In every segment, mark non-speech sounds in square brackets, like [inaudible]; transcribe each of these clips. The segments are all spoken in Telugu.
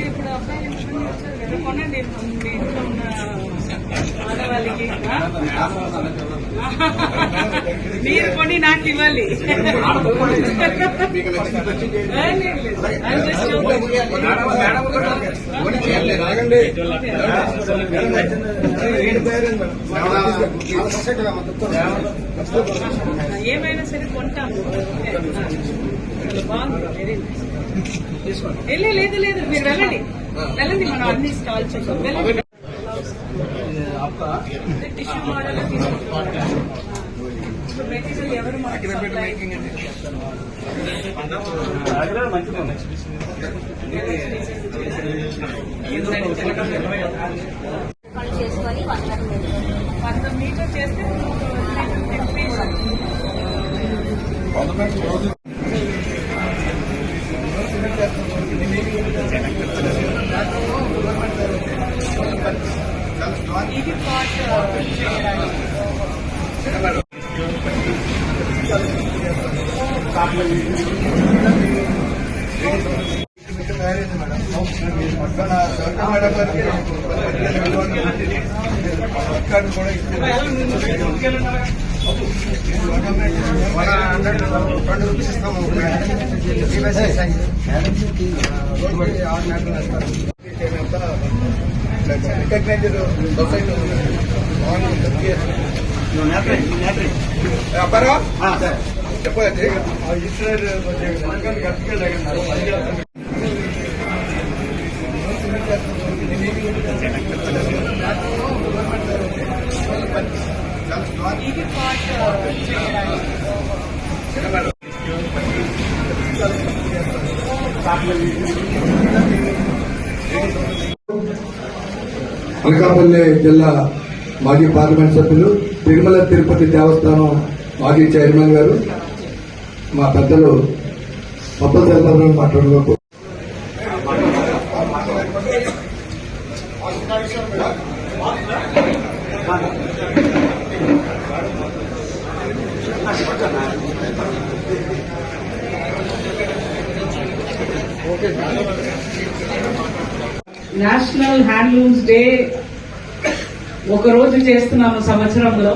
ఇప్పుడు ఒక నిమిషం కొనండి ఆడవాళ్ళకి? [laughs] మీరు కొని నాకు ఇవ్వాలి. [laughs] ఏమైనా సరే కొంటాము. బాగుంది వెరీ నైస్ వెళ్ళే లేదు లేదు మీరు వెళ్ళండి. వెళ్ళండి మనం అన్ని స్టాల్ చూసాం వెళ్ళండి టిష్యూ మోడల్ తీసుకుంటాం ఇప్పుడు మెటీరియల్ ఎవరు మాకు supply? పని చేసుకొని వస్తారు వంద మీటర్ చేస్తే ప్లీజ్ ఇది పాట్ చేయడానికి రికగ్నైజ్డ్ సొసైటీ అబ్బారా చెప్పండి ఇది పాట్ చేయడానికి అనకాపల్లి జిల్లా మాజీ పార్లమెంట్ సభ్యులు తిరుమల తిరుపతి దేవస్థానం మాజీ చైర్మన్ గారు మా పెద్దలు పప్పసరఫరావు ఓకే నేషనల్ హ్యాండ్లూమ్స్ డే ఒక రోజు చేస్తున్నాము సంవత్సరంలో.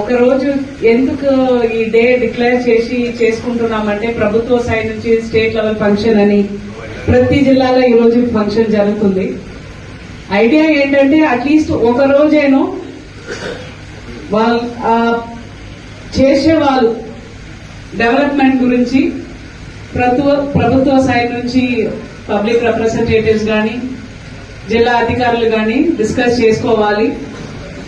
ఒక రోజు ఎందుకు ఈ డే డిక్లేర్ చేసి చేసుకుంటున్నామంటే ప్రభుత్వ సైడ్ నుంచి స్టేట్ లెవెల్ ఫంక్షన్ అని ప్రతి జిల్లాలో ఈ రోజు ఫంక్షన్ జరుగుతుంది. ఐడియా ఏంటంటే అట్లీస్ట్ ఒక రోజేనో వాళ్ళు చేసే వాళ్ళు డెవలప్మెంట్ గురించి ప్రభుత్వ ప్రభుత్వ సైడ్ నుంచి పబ్లిక్ రిప్రజెంటేటివ్స్ కానీ జిల్లా అధికారులు కానీ డిస్కస్ చేసుకోవాలి.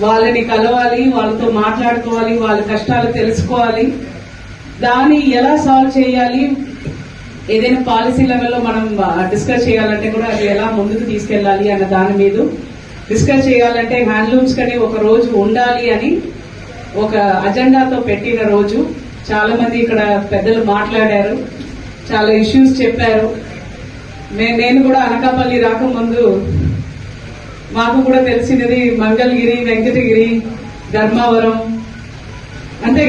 వాళ్ళని కలవాలి వాళ్ళతో మాట్లాడుకోవాలి వాళ్ళ కష్టాలు తెలుసుకోవాలి. దాన్ని ఎలా సాల్వ్ చేయాలి? ఏదైనా పాలసీ లెవెల్లో మనం డిస్కస్ చేయాలంటే కూడా అది ఎలా ముందుకు తీసుకెళ్ళాలి అన్న దాని మీద డిస్కస్ చేయాలంటే హ్యాండ్లూమ్స్ కని ఒక రోజు ఉండాలి అని ఒక అజెండాతో పెట్టిన రోజు చాలా మంది ఇక్కడ పెద్దలు మాట్లాడారు. చాలా ఇష్యూస్ చెప్పారు. నేను కూడా అనకాపల్లి రాకముందు మాకు కూడా తెలిసినది మంగళగిరి వెంకటగిరి ధర్మావరం అంతే